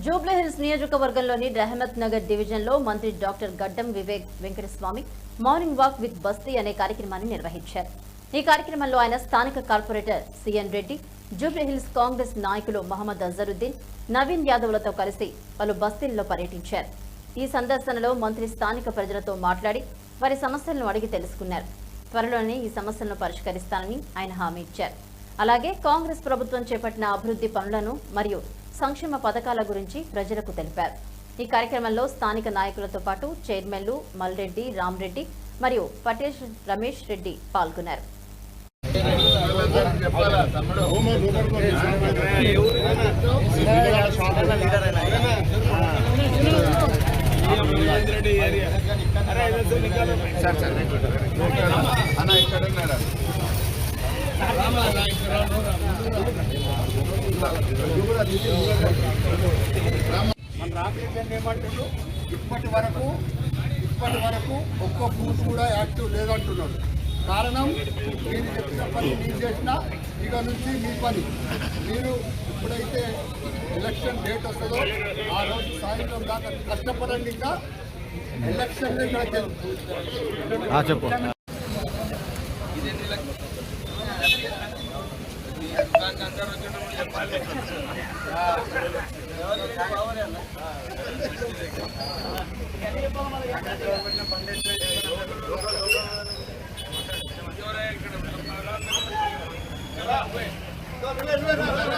జూబ్లీహిల్స్ నియోజకవర్గంలోని రెహమత్ నగర్ డివిజన్లో మంత్రి doctor Gaddam Vivek Venkataswamy morning walk with basti అనే కార్యక్రమాన్ని నిర్వహించారు. ఈ కార్యక్రమంలో ఆయన స్థానిక కార్పొరేటర్ సిఎన్ రెడ్డి జూబ్లీహిల్స్ కాంగ్రెస్ నాయకులు మహమ్మద్ అజరుద్దీన్ నవీన్ యాదవ్లతో కలిసి పలు బస్తీల్లో పర్యటించారు. ఈ సందర్శనలో మంత్రి స్థానిక ప్రజలతో మాట్లాడి వారి సమస్యలను అడిగి తెలుసుకున్నారు. త్వరలోనే ఈ సమస్యలను పరిష్కరిస్తానని ఆయన హామీ ఇచ్చారు. అలాగే కాంగ్రెస్ ప్రభుత్వం చేపట్టిన అభివృద్ధి పనులను మరియు సంక్షేమ పథకాల గురించి ప్రజలకు తెలిపారు. ఈ కార్యక్రమంలో స్థానిక నాయకులతో పాటు చైర్మన్లు మల్రెడ్డి రామ్రెడ్డి మరియు పటేష్ రమేష్ రెడ్డి పాల్గొన్నారు. అన్న ఇక్కడ మన రామకృష్ణ ఏమంటున్నాడు? ఇప్పటి వరకు ఇప్పటి వరకు ఒక్క బూత్ కూడా యాక్టివ్ లేదంటున్నాడు. కారణం నేను చెప్పిన పని నేను చేసిన ఇక నుంచి మీ పని. మీరు ఎప్పుడైతే ఎలక్షన్ డేట్ వస్తుందో ఆ రోజు సాయంత్రం దాకా కష్టపడండి ఇంకా. ఎలక్షన్ చెప్పు. ఇక్కడ